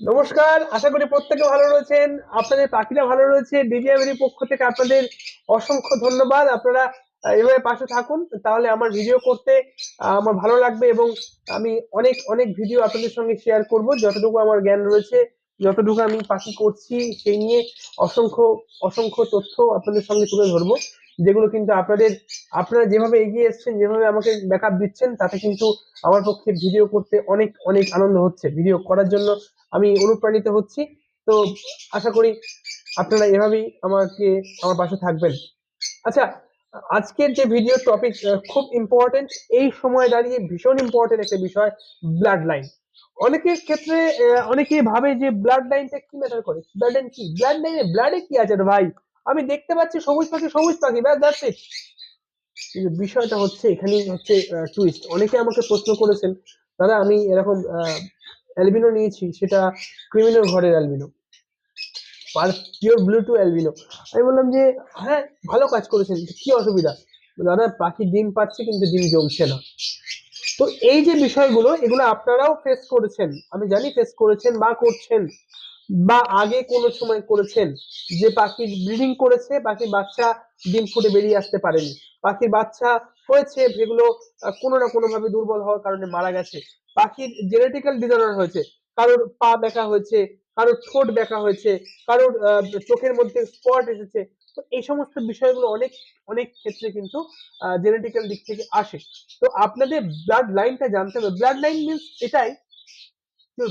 নমস্কার, আশা করি প্রত্যেকে ভালো রয়েছেন। আপনাদের পাখিরা ভালো রয়েছে। ডিজিআইবির পক্ষ থেকে আপনাদের অসংখ্য ধন্যবাদ। আপনারা এভাবে পাশে থাকুন, তাহলে আমার ভিডিও করতে আমার ভালো লাগবে এবং আমি অনেক অনেক ভিডিও আপনাদের সঙ্গে শেয়ার করব। যতটুকু আমার জ্ঞান রয়েছে, যতটুকু আমি পাখি করছি, সেই নিয়ে অসংখ্য অসংখ্য তথ্য আপনাদের সঙ্গে তুলে ধরবো। যেগুলো কিন্তু আপনাদের, আপনারা যেভাবে এগিয়ে এসেছেন, যেভাবে আমাকে ব্যাকআপ দিচ্ছেন, তাতে কিন্তু আমার পক্ষে ভিডিও করতে অনেক অনেক আনন্দ হচ্ছে। ভিডিও করার জন্য আমি অনুপ্রাণিত হচ্ছি। তো আশা করি আপনারা এভাবেই আমাকে, আমার পাশে থাকবেন। আচ্ছা আজকের যে ভিডিও টপিক খুব ইম্পর্টেন্ট এই সময় দাঁড়িয়ে ভীষণ ইম্পর্টেন্ট একটা বিষয় ব্লাড লাইন অনেকের ক্ষেত্রে অনেকে ভাবে যে ব্লাড লাইনটা কি ম্যাটার করে? ব্লাড লাইন কি? ব্লাড লাইনে ব্লাডে কি আছে ভাই? আমি দেখতে পাচ্ছি সবুজ পাখি সবুজ পাখি, ব্যাস কিন্তু বিষয়টা হচ্ছে, এখানেই হচ্ছে টুইস্ট অনেকে আমাকে প্রশ্ন করেছেন, দাদা, আমি এরকম অ্যালবিনো নিয়েছি, সেটা ক্রিমিনাল ঘরের albino. Pure blue to albino. আমি বললাম যে হ্যাঁ ভালো কাজ করেছেন, কি অসুবিধা? দাদা, পাখি ডিম পাচ্ছে, কিন্তু ডিম জমছে না। তো এই যে বিষয়গুলো, এগুলো আপনারাও ফেস করেছেন। আমি জানি ফেস করেছেন বা করছেন। বা আগে কোনো সময় করেছেন যে পাখি ব্রিডিং করেছে, পাখির বাচ্চা ডিম ফুটে বেরিয়ে আসতে পারেনি। পাখির বাচ্চা হয়েছে যেগুলো কোনো না কোনো ভাবে দুর্বল হওয়ার কারণে মারা গেছে। পাখির জেনেটিক্যাল ডিজঅর্ডার হয়েছে, কারোর পা দেখা হয়েছে, কারোর ঠোঁট দেখা হয়েছে, কারোর চোখের মধ্যে স্পট এসেছে। তো এই সমস্ত বিষয়গুলো অনেক অনেক ক্ষেত্রে কিন্তু জেনেটিক্যাল দিক থেকে আসে। তো আপনাদের ব্লাড লাইনটা জানতে হবে। ব্লাড লাইন মিনস এটাই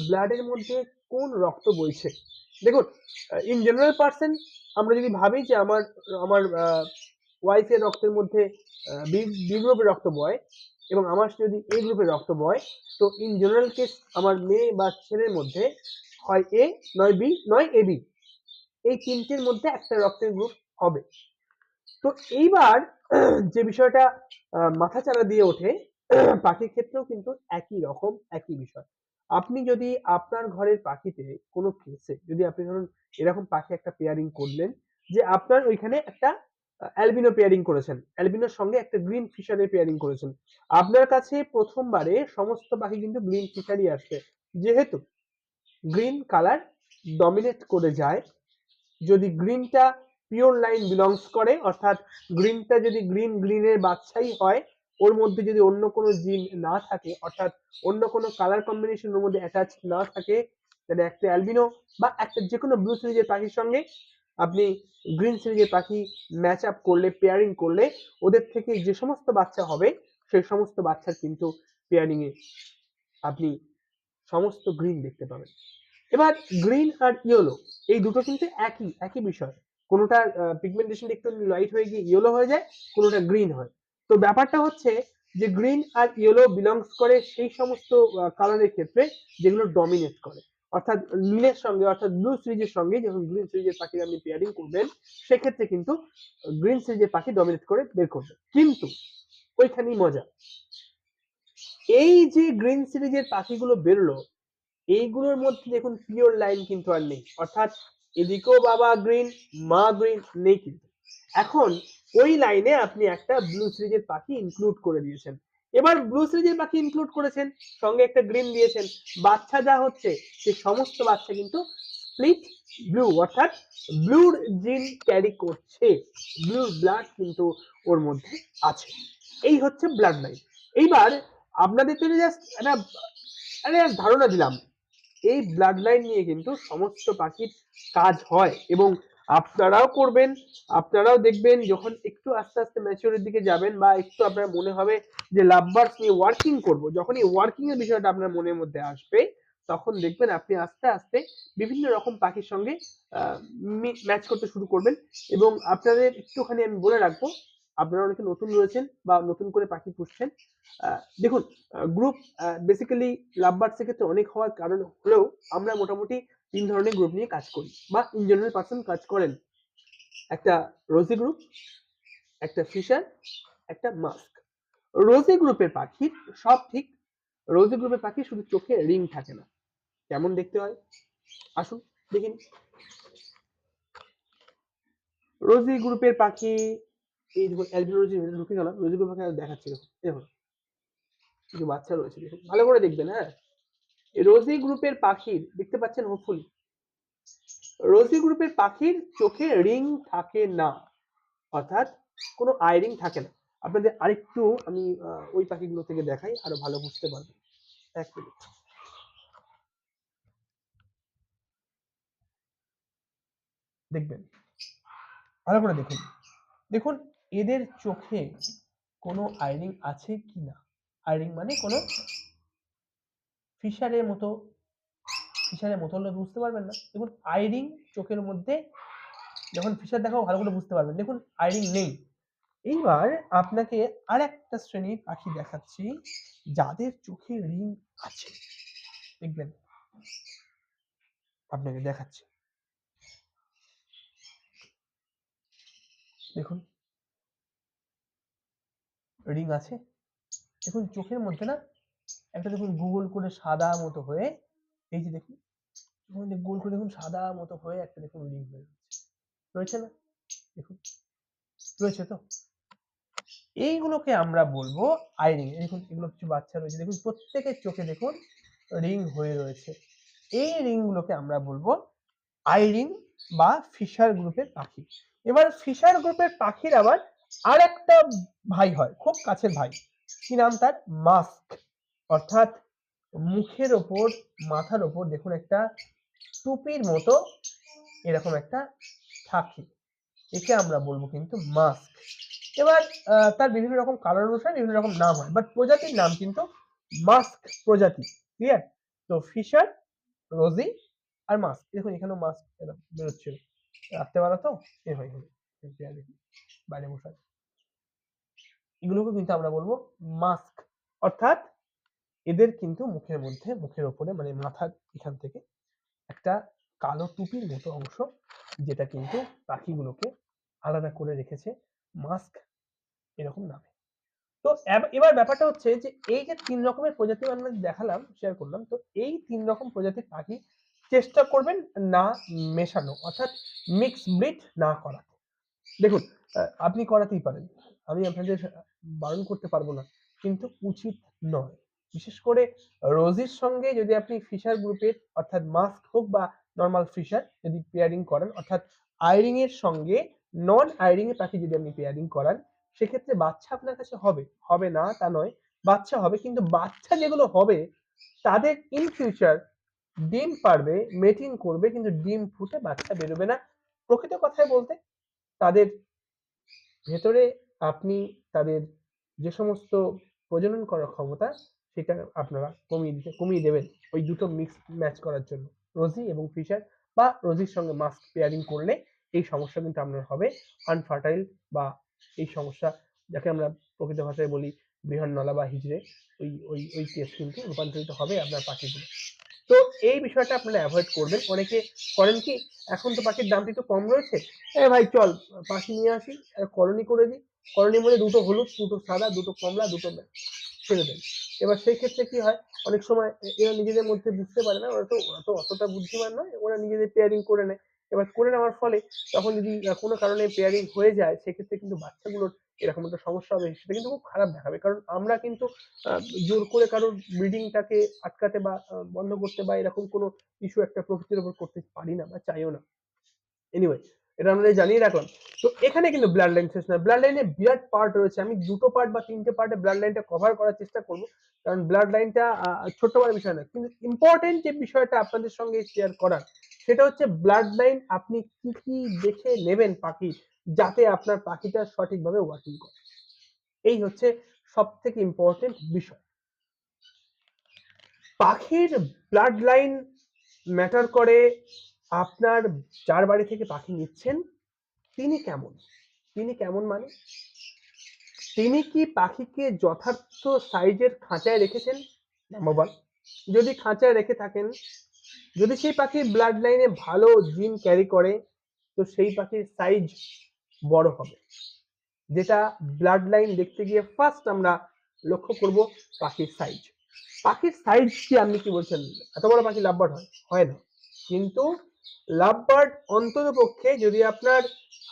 ব্লাডের মধ্যে কোন রক্ত বইছে? দেখুন ইন জেনারেল পার্সন আমরা যদি ভাবি যে আমার আমার ওয়াইফের রক্তের মধ্যে বি বি গ্রুপের রক্ত বয় এবং আমার যদি এ গ্রুপের রক্ত বয় তো ইন জেনারেল কেস আমার মেয়ে বা ছেলের মধ্যে হয় এ নয় বি নয় এ বি এই তিনটের মধ্যে একটা রক্তের গ্রুপ হবে। তো এইবার যে বিষয়টা আহ, মাথাচাড়া দিয়ে ওঠে পাখির ক্ষেত্রেও কিন্তু একই রকম একই বিষয়। আপনি যদি আপনার ঘরের পাখিতে কোনো কেসে যদি আপনি ধরুন এরকম পাখি একটা পেয়ারিং করলেন যে আপনার ওইখানে একটা অ্যালবিনো পেয়ারিং করেছেন। অ্যালবিনোর সঙ্গে একটা গ্রিন ফিশারের পেয়ারিং করেছেন। আপনার কাছে প্রথমবারে সমস্ত পাখি কিন্তু গ্রিন ফিশারই আসবে যেহেতু গ্রিন কালার ডমিনেট করে যায়, যদি গ্রিনটা পিওর লাইন বিলংস করে, অর্থাৎ গ্রিনটা যদি গ্রিন গ্রিনের বাচ্চাই হয় ওর মধ্যে যদি অন্য কোনো জিন না থাকে, অর্থাৎ অন্য কোনো কালার কম্বিনেশন ওর মধ্যে অ্যাটাচ না থাকে তাহলে একটা অ্যালবিনো বা একটা যে কোনো ব্লু সিরিজের পাখির সঙ্গে আপনি গ্রিন সিরিজের পাখি ম্যাচ আপ করলে পেয়ারিং করলে, ওদের থেকে যে সমস্ত বাচ্চা হবে, সেই সমস্ত বাচ্চার কিন্তু পেয়ারিং এ আপনি সমস্ত গ্রিন দেখতে পাবেন। এবার গ্রিন আর ইয়েলো এই দুটো কিন্তু একই একই বিষয়। কোনোটা পিগমেন্টেশন একটু লাইট হয়ে গিয়ে ইয়েলো হয়ে যায়, কোনোটা গ্রিন হয়। তো ব্যাপারটা হচ্ছে যে গ্রিন আর ইয়েলো বিলংস করে সেই সমস্ত কালারের ক্ষেত্রে যেগুলো ডমিনেট করে। অর্থাৎ নীলের সঙ্গে, অর্থাৎ ব্লু সিরিজের সঙ্গে যখন গ্রিন সিরিজের পাখি আপনি পেয়ারিং করবেন, সেক্ষেত্রে কিন্তু গ্রিন সিরিজের পাখি ডমিনেট করে বের করবে। কিন্তু ওইখানেই মজা। এই যে গ্রিন সিরিজের পাখিগুলো বেরোলো, এইগুলোর মধ্যে দেখুন পিওর লাইন কিন্তু আর নেই। অর্থাৎ এদিকেও বাবা গ্রিন মা গ্রিন নেই কিন্তু। এখন ওই লাইনে আপনি একটা ব্লু সিরিজের পাখি ইনক্লুড করে দিয়েছেন। এবার ব্লু সিরিজের পাখি ইনক্লুড করেছেন, সঙ্গে একটা গ্রিন দিয়েছেন। বাচ্চা যা হচ্ছে, সে সমস্ত বাচ্চা কিন্তু স্প্লিট ব্লু অর্থাৎ ব্লুর জিন ক্যারি করছে। ব্লুর ব্লাড কিন্তু ওর মধ্যে আছে। এই হচ্ছে ব্লাড লাইন এইবার আপনাদের তো জাস্ট একটা একটা ধারণা দিলাম। এই ব্লাড লাইন নিয়ে কিন্তু সমস্ত পাখির কাজ হয় এবং আপনারাও করবেন, আপনারাও দেখবেন যখন একটু আস্তে আস্তে ম্যাচিউরের দিকে যাবেন বা একটু আপনার মনে হবে যে লাভবার্স নিয়ে ওয়ার্কিং করব যখন এই ওয়ার্কিং এর বিষয়টা আপনার মনের মধ্যে আসবে, তখন দেখবেন আপনি আস্তে আস্তে বিভিন্ন রকম পাখির সঙ্গে ম্যাচ করতে শুরু করবেন এবং আপনাদের একটুখানি আমি বলে রাখব, আপনারা অনেকে নতুন রয়েছেন বা নতুন করে পাখি পুষছেন দেখুন গ্রুপ বেসিক্যালি লাভবার্ডসের ক্ষেত্রে অনেক হওয়ার কারণ হলেও আমরা মোটামুটি তিন ধরনের গ্রুপ নিয়ে কাজ করি বা ইন জেনারেল পার্সন কাজ করেন। একটা রোজি গ্রুপ একটা ফিশার একটা মাস্ক রোজি গ্রুপের পাখির সব ঠিক রোজি গ্রুপের পাখি শুধু চোখে রিং থাকে না। কেমন দেখতে হয়? আসুন দেখিন রোজি গ্রুপের পাখি, এই দেখুন অ্যালবিনো রোজি ঢুকে গেলাম রোজি গ্রুপ পাখি দেখাচ্ছি দেখুন দেখুন, কিছু বাচ্চা রয়েছে, দেখুন, ভালো করে দেখবেন হ্যাঁ। রোজি গ্রুপের পাখির, দেখতে পাচ্ছেন হোপফুলি রোজি গ্রুপের পাখির চোখে রিং থাকে না, অর্থাৎ কোনো আই রিং থাকে না। আপনাদের আরেকটু আমি ওই পাখিগুলো থেকে দেখাই, আরও ভালো বুঝতে পারবেন। এক মিনিট। দেখবেন, ভালো করে দেখুন। দেখুন, এদের চোখে কোনো আইরিং আছে কি না? আইরিং মানে কোনো ফিশারের মতো ফিশারের মতো হলে বুঝতে পারবেন না। দেখুন, আইরিং চোখের মধ্যে, যখন ফিশার দেখাও ভালো করে বুঝতে পারবেন। দেখুন, আইরিং নেই। এইবার আপনাকে আর একটা শ্রেণির পাখি দেখাচ্ছি, যাদের চোখে রিং আছে। দেখবেন, আপনাকে দেখাচ্ছি। দেখুন, রিং আছে। দেখুন, চোখের মধ্যে না একটা দেখুন গুগল করে সাদা মতো হয়ে, এই যে দেখুন মধ্যে গোল করে দেখুন সাদা মতো হয়ে একটা দেখুন রিং হয়ে রয়েছে না? দেখুন, রয়েছে তো? এইগুলোকে আমরা বলব আই রিং দেখুন এগুলো কিছু বাচ্চা রয়েছে, দেখুন প্রত্যেকের চোখে দেখুন রিং হয়ে রয়েছে। এই রিংগুলোকে আমরা বলব আই রিং বা ফিশার গ্রুপের পাখি। এবার ফিশার গ্রুপের পাখির আবার আর একটা ভাই হয়, খুব কাছের ভাই। কি নাম তার? মাস্ক অর্থাৎ মুখের ওপর মাথার ওপর দেখুন একটা টুপির মতো এরকম একটা থাকে একে আমরা বলব কিন্তু মাস্ক এবার তার বিভিন্ন রকম কালার অনুসারে বিভিন্ন রকম নাম হয়। বাট প্রজাতির নাম কিন্তু মাস্ক প্রজাতি ক্লিয়ার তো ফিশার রোজি আর মাস্ক দেখুন এখানেও মাস্ক বেরোচ্ছিল রাত্রেবেলা তো? এ হয়ে দেখুন, বাইরে বসে। এগুলোকে কিন্তু আমরা বলব মাস্ক অর্থাৎ এদের কিন্তু মুখের মধ্যে, মুখের ওপরে মানে মাথার এখান থেকে একটা কালো টুপির মতো অংশ যেটা কিন্তু পাখিগুলোকে আলাদা করে রেখেছে মাস্ক এরকম নামে। তো এবার ব্যাপারটা হচ্ছে যে এই যে তিন রকমের প্রজাতি আমরা দেখালাম শেয়ার করলাম, তো এই তিন রকম প্রজাতির পাখি চেষ্টা করবেন না মেশানো, অর্থাৎ মিক্স ব্রিড না করা দেখুন আপনি করাতেই পারেন। আমি আপনাদের বারণ করতে পারব না, কিন্তু উচিত নয়। বিশেষ করে রোজির সঙ্গে যদি আপনি ফিশার গ্রুপের অর্থাৎ মাস্ক হোক বা নর্মাল ফিশার যদি পেয়ারিং করেন, অর্থাৎ আইরিং এর সঙ্গে নন আইরিং এর পাখি যদি আপনি পেয়ারিং করান, সেক্ষেত্রে বাচ্চা আপনার কাছে হবে। হবে না, তা নয়, বাচ্চা হবে, কিন্তু বাচ্চা যেগুলো হবে, তাদের ইন ফিউচার ডিম পারবে মেটিং করবে, কিন্তু ডিম ফুটে বাচ্চা বেরোবে না। প্রকৃত কথায় বলতে, তাদের ভেতরে আপনি তাদের যে সমস্ত প্রজনন করার ক্ষমতা সেটা আপনারা কমিয়ে দিতে, কমিয়ে দেবেন ওই দুটো মিক্স ম্যাচ করার জন্য। রোজি এবং ফিশার বা রোজির সঙ্গে মাস্ক পেয়ারিং করলে এই সমস্যা কিন্তু আপনার হবে আনফার্টাইল বা এই সমস্যা যাকে আমরা প্রকৃত ভাষায় বলি বৃহন্নলা বা হিজড়ে, ওই ওই ওই কেস কিন্তু রূপান্তরিত হবে আপনার পাখিগুলো তো এই বিষয়টা আপনারা অ্যাভয়েড করবেন। অনেকে করেন কি, এখন তো পাখির দামটা একটু কম রয়েছে। এ ভাই চল, পাখি নিয়ে আসি কলোনি করে দিই। কলোনির মধ্যে দুটো হলুদ, দুটো সাদা, দুটো কমলা, দুটো ছেড়ে দেন এবার সেই ক্ষেত্রে কি হয়? অনেক সময় এরা নিজেদের মধ্যে বুঝতে পারে না। ওরা তো ওরা তো অতটা বুদ্ধিমান নয়। ওরা নিজেদের পেয়ারিং করে নেয়। এবার করে নেওয়ার ফলে তখন যদি কোনো কারণে পেয়ারিং হয়ে যায়, সেক্ষেত্রে কিন্তু বাচ্চাগুলোর এরকম একটা সমস্যা হবে। সেটা কিন্তু খুব খারাপ দেখাবে। কারণ আমরা কিন্তু জোর করে কারোর ব্রিডিংটাকে আটকাতে বা বন্ধ করতে বা এরকম কোনো ইস্যু একটা প্রকৃতির উপর করতে পারি না বা চাইও না। এনিওয়ে এটা আমাদের জানিয়ে রাখলাম। তো এখানে কিন্তু ব্লাড লাইন শেষ নয়। ব্লাড লাইনে বিরাট পার্ট রয়েছে। আমি দুটো পার্ট বা তিনটে পার্টে ব্লাড লাইনটা কভার করার চেষ্টা করব। কারণ ব্লাড লাইনটা ছোট্ট বড় বিষয় না কিন্তু ইম্পর্টেন্ট যে বিষয়টা আপনাদের সঙ্গে শেয়ার করার, সেটা হচ্ছে ব্লাড লাইন আপনি কি কি দেখে নেবেন পাখি, যাতে আপনার পাখিটা সঠিকভাবে ওয়ার্কিং করে। এই হচ্ছে সব থেকে ইম্পর্টেন্ট বিষয়। পাখির ব্লাড লাইন ম্যাটার করে আপনার যার বাড়ি থেকে পাখি নিচ্ছেন, তিনি কেমন? তিনি কেমন মানে? তিনি কি পাখিকে যথার্থ সাইজের খাঁচায় রেখেছেন? নাম্বার ওয়ান যদি খাঁচায় রেখে থাকেন, যদি সেই পাখির ব্লাড লাইনে ভালো জিন ক্যারি করে, তো সেই পাখির সাইজ বড় হবে। যেটা ব্লাড লাইন দেখতে গিয়ে ফার্স্ট আমরা লক্ষ্য করব পাখির সাইজ পাখির সাইজ কি আপনি কি বলছেন? এত বড় পাখি লাভবার্ড হয়? হয় না। কিন্তু লাভবার্ড অন্তত পক্ষে যদি আপনার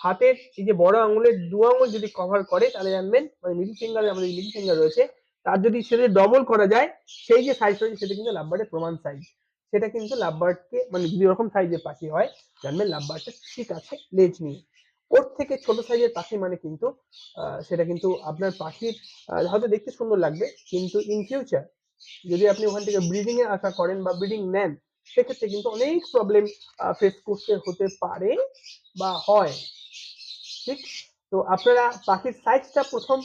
হাতের এই যে বড় আঙুলের দু আঙুল যদি কভার করে, তাহলে জানবেন মানে মিডিল ফিঙ্গারে আমাদের মিডিল ফিঙ্গার রয়েছে, তার যদি সেটা ডবল করা যায়, সেই যে সাইজ হয়েছে সেটা কিন্তু লাভবার্ডের প্রমাণ সাইজ সেটা কিন্তু লাভবার্ডকে মানে যদি ওরকম সাইজের পাখি হয়, জানবেন লাভবার্ডটা ঠিক আছে, লেজ নিয়ে। ওর থেকে ছোট সাইজের পাখি মানে কিন্তু সেটা কিন্তু আপনার পাখির হয়তো দেখতে সুন্দর লাগবে, কিন্তু ইন ফিউচার যদি আপনি ওখান থেকে ব্রিডিং এর আশা করেন বা ব্রিডিং নেন সেক্ষেত্রে কিন্তু অনেক প্রবলেম ফেস করতে হতে পারে বা হয়। ঠিক? তো আপনারা পাখির সাইজটা প্রথম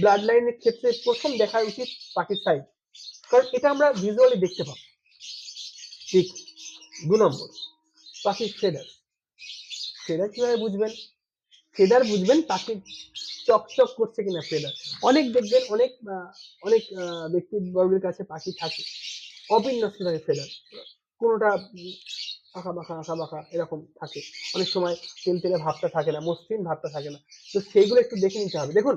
ব্লাড লাইনের ক্ষেত্রে প্রথম দেখা উচিত পাখির সাইজ কারণ এটা আমরা ভিজুয়ালি দেখতে পাবো। ঠিক? দু নম্বর, পাখির ফেদার ফেদার কীভাবে বুঝবেন? ফেদার বুঝবেন পাখি চকচক করছে কিনা ফেদার অনেক দেখবেন, অনেক অনেক ব্যক্তিবর্গের কাছে পাখি থাকে। অবিন্যস্ত থাকে ফেদার কোনোটা আঁকা বাঁকা আঁকা বাঁকা এরকম থাকে। অনেক সময় তেল তেলে ভাবটা থাকে না, মসৃণ ভাবটা থাকে না। তো সেইগুলো একটু দেখে নিতে হবে। দেখুন,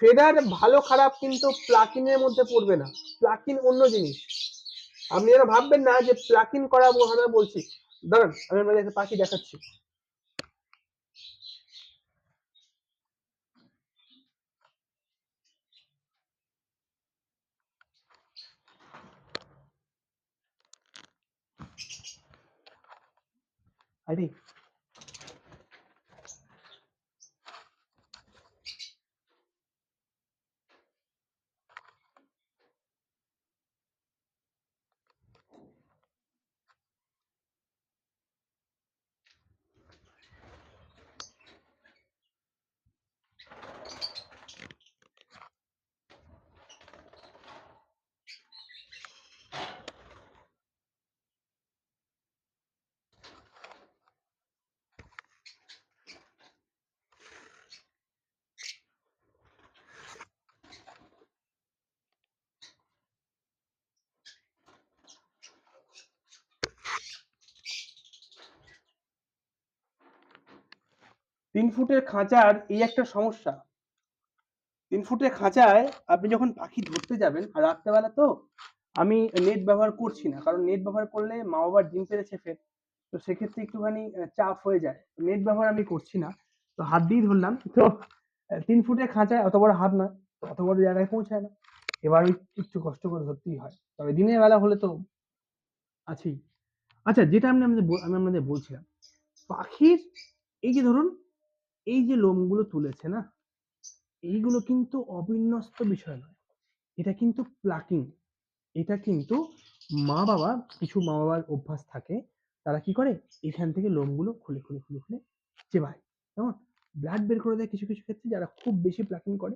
ফেডার ভালো, খারাপ কিন্তু প্লাকিনের মধ্যে পড়বে না। প্লাকিন অন্য জিনিস। আপনি যেন ভাববেন না যে প্লাকিন করাবো আমরা বলছি। দাঁড়ান আমি আপনাদের একটা পাখি দেখাচ্ছি। আরে তিন ফুটের খাঁচার এই একটা সমস্যা। তিন ফুটের খাঁচায় আপনি যখন পাখি ধরতে যাবেন, আর রাত্রেবেলা তো আমি নেট ব্যবহার করছি না, কারণ নেট ব্যবহার করলে মা বাবার ডিম পেরেছে ফের, তো সেক্ষেত্রে একটুখানি চাপ হয়ে যায়। নেট ব্যবহার আমি করছি না, তো হাত দিয়ে ধরলাম। তো তিন ফুটের খাঁচায় অত বড় হাত না অত বড় জায়গায় পৌঁছায় না। এবার একটু কষ্ট করে ধরতেই হয়। তবে দিনের বেলা হলে তো আছেই। আচ্ছা যেটা আমি আমি আপনাদের বলছিলাম, পাখির, এই যে ধরুন এই যে লোমগুলো তুলেছে না, এইগুলো কিন্তু অবিন্যস্ত বিষয় নয়। এটা কিন্তু প্লাকিং এটা কিন্তু মা বাবা কিছু মা বাবার অভ্যাস থাকে, তারা কি করে? এখান থেকে লোমগুলো খুলে খুলে খুলে খুলে চেবায়। কেমন? ব্লাড বের করে দেয় কিছু কিছু ক্ষেত্রে যারা খুব বেশি প্লাকিং করে।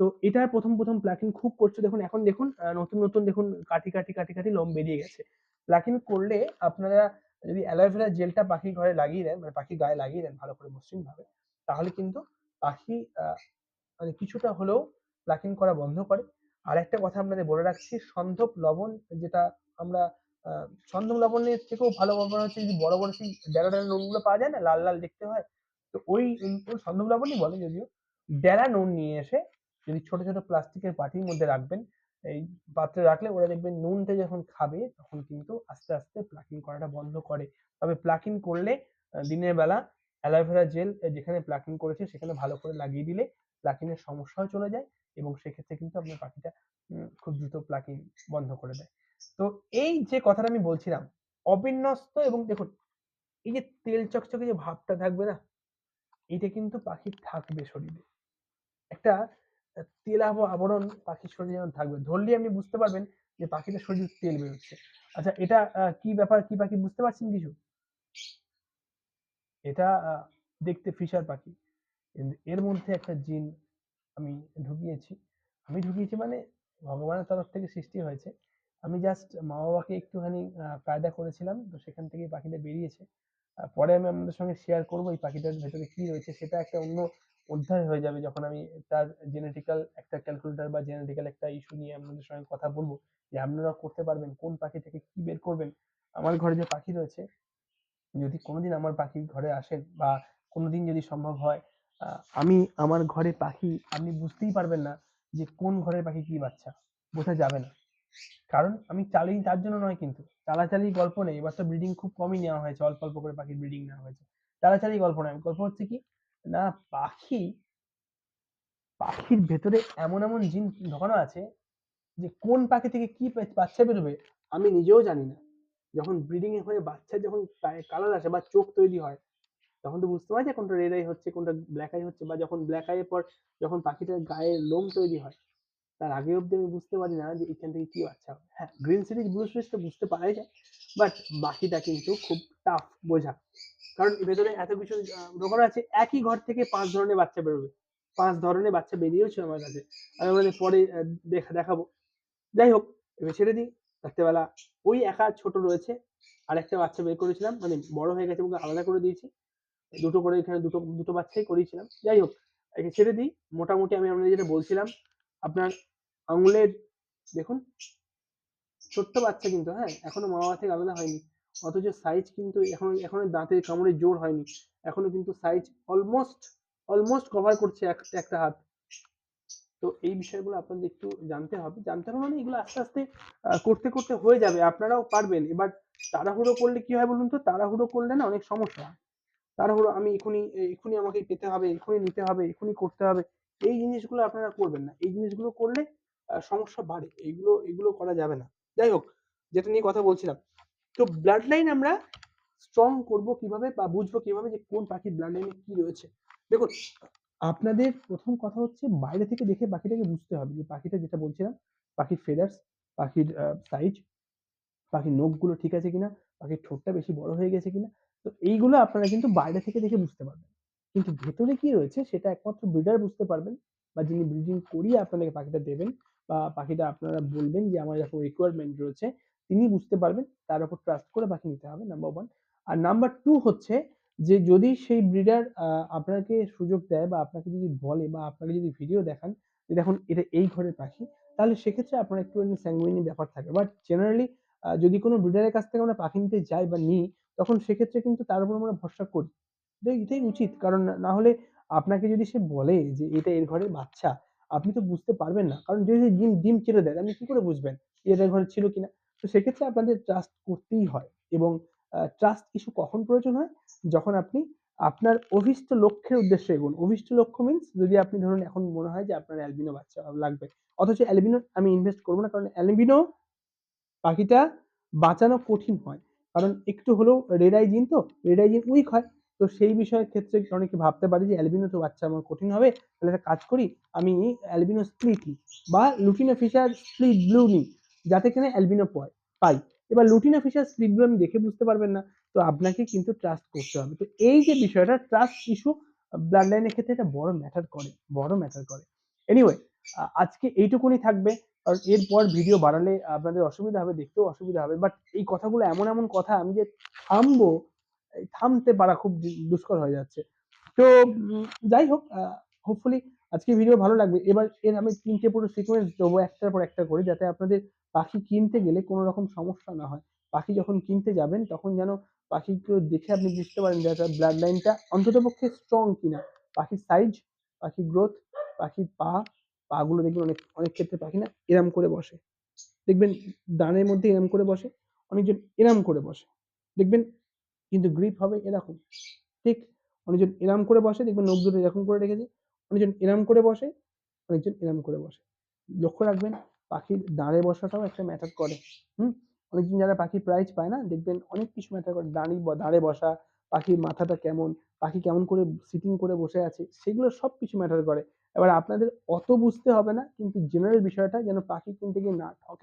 তো এটা প্রথম প্রথম প্লাকিং খুব করছে। দেখুন, এখন দেখুন নতুন নতুন দেখুন কাঠি কাঠি কাঠি কাঠি লোম বেরিয়ে গেছে। প্লাকিং করলে আপনারা যদি অ্যালোভেরা জেলটা পাখির ঘরে লাগিয়ে দেন মানে পাখির গায়ে লাগিয়ে দেন ভালো করে মসৃণ ভাবে তাহলে কিন্তু পাখি মানে কিছুটা হলেও প্লাকিং করা বন্ধ করে। আর একটা কথা আপনাদের বলে রাখছি, সন্ধব লবণ যেটা আমরা সন্ধব লবণের থেকেও ভালো ব্যবহার হচ্ছে যদি বড় বড় সেই ডেরা ডেরা নুনগুলো পাওয়া যায় না, লাল লাল দেখতে হয়। তো ওই সন্ধব লবণই বলে যদিও। ডেরা নুন নিয়ে এসে যদি ছোট ছোট প্লাস্টিকের পাটির মধ্যে রাখবেন, এই পাত্রে রাখলে ওরা দেখবেন নুনটা যখন খাবে তখন কিন্তু আস্তে আস্তে প্লাকিং করাটা বন্ধ করে। তবে প্লাকিং করলে দিনের বেলা অ্যালোভেরা জেল যেখানে প্লাকিং করেছে, সেখানে ভালো করে লাগিয়ে দিলে প্লাকিং এর সমস্যাও চলে যায় এবং সেক্ষেত্রে কিন্তু আপনার পাখিটা খুব দ্রুত প্লাকিং বন্ধ করে দেয়। তো এই যে কথাটা আমি বলছিলাম, অবিন্যস্ত এবং দেখুন, এই যে তেল চকচকে যে ভাবটা থাকবে না, এটা কিন্তু পাখির থাকবে শরীরে। একটা তেলাভ আবরণ পাখির শরীরে যেমন থাকবে। ধরলে আপনি বুঝতে পারবেন যে পাখিটার শরীর তেল বেরোচ্ছে। আচ্ছা এটা কি ব্যাপার, কি পাখি বুঝতে পারছেন কিছু? এটা দেখতে ফিশার পাখি। এর মধ্যে একটা জিন আমি ঢুকিয়েছি। আমি ঢুকিয়েছি মানে ভগবানের তরফ থেকে সৃষ্টি হয়েছে। আমি জাস্ট মা বাবাকে একটুখানি কায়দা করেছিলাম। তো সেখান থেকে পাখিটা বেরিয়েছে। পরে আমি আপনাদের সঙ্গে শেয়ার করব এই পাখিটার ভেতরে কি রয়েছে। সেটা একটা অন্য অধ্যায় হয়ে যাবে যখন আমি তার জেনেটিক্যাল একটা ক্যালকুলেটর বা জেনেটিক্যাল একটা ইস্যু নিয়ে আপনাদের সঙ্গে কথা বলব। যে আপনারা করতে পারবেন, কোন পাখি থেকে কি বের করবেন। আমার ঘরে যে পাখি রয়েছে যদি কোনোদিন আমার পাখি ঘরে আসেন বা কোনোদিন যদি সম্ভব হয় আমি আমার ঘরে পাখি, আপনি বুঝতেই পারবেন না যে কোন ঘরের পাখি কি বাচ্চা। বোঝা যাবে না। কারণ আমি চালিয়ে তার জন্য নয় কিন্তু, চালাচালি গল্প নেই। এবার তো ব্রিডিং খুব কমই নেওয়া হয়েছে, অল্প অল্প করে পাখির ব্রিডিং নেওয়া হয়েছে। চালাচালি গল্প নয়, গল্প হচ্ছে কি, না পাখি, পাখির ভেতরে এমন এমন জিন ঢোকানো আছে যে কোন পাখি থেকে কি বাচ্চা বেরোবে আমি নিজেও জানি না। যখন ব্রিডিং হয়ে বাচ্চা যখন কালার আসে বা চোখ তৈরি হয়, তখন তো বুঝতে পারি যে কোনটা রেড আই হচ্ছে, কোনটা ব্ল্যাক আই হচ্ছে বা যখন ব্ল্যাক আইয়ের পর যখন পাখিটার গায়ে লোম তৈরি হয়, তার আগে অব্দি আমি বুঝতে পারি না যে এখান থেকে কি বাচ্চা হবে। হ্যাঁ গ্রিন সিরিজ ব্লু সিরিজটা বুঝতে পারাই যায় বাট বাকিটা কিন্তু খুব টাফ বোঝা। কারণ ভেতরে এত কিছু ব্রোকার আছে, একই ঘর থেকে পাঁচ ধরনের বাচ্চা বেরোবে। পাঁচ ধরনের বাচ্চা বেরিয়েওছে আমার কাছে। আমি আমাদের পরে দেখা, দেখাবো। যাই হোক ছেড়ে দিই। রাত্রেবেলা ওই একা ছোট রয়েছে, আর একটা বাচ্চা বের করেছিলাম মানে বড় হয়ে গেছে আলাদা করে দিয়েছি। দুটো করে এখানে দুটো দুটো বাচ্চাই করিয়েছিলাম। যাই হোক ছেড়ে দিই। মোটামুটি আমি আপনাদের যেটা বলছিলাম, আপনার আঙুলের, দেখুন, ছোট্ট বাচ্চা কিন্তু হ্যাঁ এখনও মা বাবা থেকে আলাদা হয়নি। অথচ সাইজ কিন্তু এখন, এখনও দাঁতের কামড়ে জোর হয়নি। এখনও কিন্তু সাইজ অলমোস্ট অলমোস্ট কভার করছে এক- একটা হাত। তো এই বিষয়গুলো আপনাদের একটু জানতে হবে। জানতে হবে মানে এগুলো আস্তে আস্তে করতে করতে হয়ে যাবে, আপনারাও পারবেন। এবার তাড়াহুড়ো করলে কি হয় বলুন তো? তাড়াহুড়ো করলে না অনেক সমস্যা হয়। তাড়াহুড়ো আমি এখুনি এখুনি আমাকে পেতে হবে, এখুনি নিতে হবে, এখুনি করতে হবে। এই জিনিসগুলো আপনারা করবেন না। এই জিনিসগুলো করলে সমস্যা বাড়ে। এইগুলো এগুলো করা যাবে না। যাই হোক, যেটা নিয়ে কথা বলছিলাম। তো ব্লাড লাইন আমরা স্ট্রং করব কীভাবে বা বুঝব কীভাবে যে কোন পাখির ব্লাড লাইনে কি রয়েছে? দেখুন আপনাদের প্রথম কথা হচ্ছে বাইরে থেকে দেখে পাখিটাকে বুঝতে হবে যে পাখিটা যেটা বলছিলাম, পাখির ফেদার্স পাখির সাইজ পাখির নখগুলো ঠিক আছে কিনা, পাখির ঠোঁটটা বেশি বড় হয়ে গেছে কিনা, তো এইগুলো আপনারা কিন্তু বাইরে থেকে দেখে বুঝতে পারবেন। কিন্তু ভেতরে কি রয়েছে সেটা একমাত্র ব্রিডার বুঝতে পারবেন বা যিনি ব্রিডিং করিয়ে আপনাদেরকে পাখিটা দেবেন বা পাখিটা আপনারা বলবেন যে আমার এরকম রিকোয়ারমেন্ট রয়েছে, তিনি বুঝতে পারবেন, তার উপর ট্রাস্ট করে পাখি নিতে হবে নাম্বার ওয়ান আর নাম্বার টু হচ্ছে যে যদি সেই ব্রিডার আপনাকে সুযোগ দেয় বা আপনাকে যদি বলে বা আপনাকে যদি ভিডিও দেখান যে দেখুন এটা এই ঘরের পাখি, তাহলে সেক্ষেত্রে আপনার একটু স্যাঙ্গুইনি ব্যাপার থাকে। বাট জেনারেলি যদি কোনো ব্রিডারের কাছ থেকে আমরা পাখি নিতে যাই বা নিই, তখন সেক্ষেত্রে কিন্তু তার উপর আমরা ভরসা করি। এটাই উচিত। কারণ না- হলে আপনাকে যদি সে বলে যে এটা এর ঘরের বাচ্চা, আপনি তো বুঝতে পারবেন না। কারণ যদি ডিম ডিম ছেড়ে দেয় আপনি কি করে বুঝবেন এটা ঘরে ছিল কিনা? তো সেক্ষেত্রে আপনাদের ট্রাস্ট করতেই হয়। এবং ট্রাস্ট ইস্যু কখন প্রয়োজন হয়? যখন আপনি আপনার অভিষ্ট লক্ষ্যের উদ্দেশ্যে এগোন। অভিষ্ট লক্ষ্য মিন্স যদি আপনি ধরুন এখন মনে হয় যে আপনার অ্যালবিনো বাচ্চা লাগবে। অথচ অ্যালবিনো আমি ইনভেস্ট করব না কারণ অ্যালবিনো পাখিটা বাঁচানো কঠিন হয়। কারণ একটু হলেও রেড আই জিন তো রেড আই জিন উইক হয়। তো সেই বিষয়ের ক্ষেত্রে অনেকে ভাবতে পারে যে অ্যালবিনো তো বাচ্চা আমার কঠিন হবে। তাহলে একটা কাজ করি, আমি অ্যালবিনো স্প্লিট নিই বা লুটিনো ফিশার স্প্লিট ব্লু নিই, যাতে কিনা অ্যালবিনো পাই। এবার লুটিনো স্প্লিট ব্লু আমি দেখে বুঝতে পারবেন না, তো আপনাকে কিন্তু ট্রাস্ট করতে হবে। তো এই যে বিষয়টা ট্রাস্ট ইস্যু ব্লাড লাইনের ক্ষেত্রে এটা বড় ম্যাটার করে, বড় ম্যাটার করে। এনিওয়ে আজকে এইটুকুনি থাকবে, কারণ এরপর ভিডিও বাড়ালে আপনাদের অসুবিধা হবে, দেখতেও অসুবিধা হবে। বাট এই কথাগুলো এমন এমন কথা, আমি যে থামবো থামতে পারা খুব দুষ্কর হয়ে যাচ্ছে। তো যাই হোক হোপফুলি আজকে ভিডিও ভালো লাগবে। এবার এর আমি তিনটে পুরো সিকোয়েন্স দেবো একটার পর একটা করে, যাতে আপনাদের পাখি কিনতে গেলে কোনো রকম সমস্যা না হয়। পাখি যখন কিনতে যাবেন, তখন যেন পাখিগুলো দেখে আপনি বুঝতে পারেন যে তার ব্লাড লাইনটা অন্তত পক্ষে স্ট্রং কিনা। পাখির সাইজ পাখির গ্রোথ পাখির পা, পাগুলো দেখবেন অনেক অনেক ক্ষেত্রে পাখি না এরম করে বসে। দেখবেন দানের মধ্যে এরম করে বসে, অনেকজন এরম করে বসে। দেখবেন কিন্তু গ্রিপ হবে এরকম। ঠিক, অনেকজন এরম করে বসে, দেখবেন নখ দুটো এরকম করে রেখেছে। অনেকজন এরাম করে বসে অনেকজন এরাম করে বসে। লক্ষ্য রাখবেন, পাখির দাঁড়ে বসাটাও একটা ম্যাটার করে। হুম? অনেকজন যারা পাখি প্রাইজ পায় না, দেখবেন অনেক কিছু ম্যাটার করে। দাঁড়ি দাঁড়ে বসা, পাখির মাথাটা কেমন, পাখি কেমন করে সিটিং করে বসে আছে, সেগুলো সব কিছু ম্যাটার করে। এবার আপনাদের অত বুঝতে হবে না, কিন্তু জেনারেল বিষয়টা যেন পাখি কিনতে গিয়ে না ঠকে।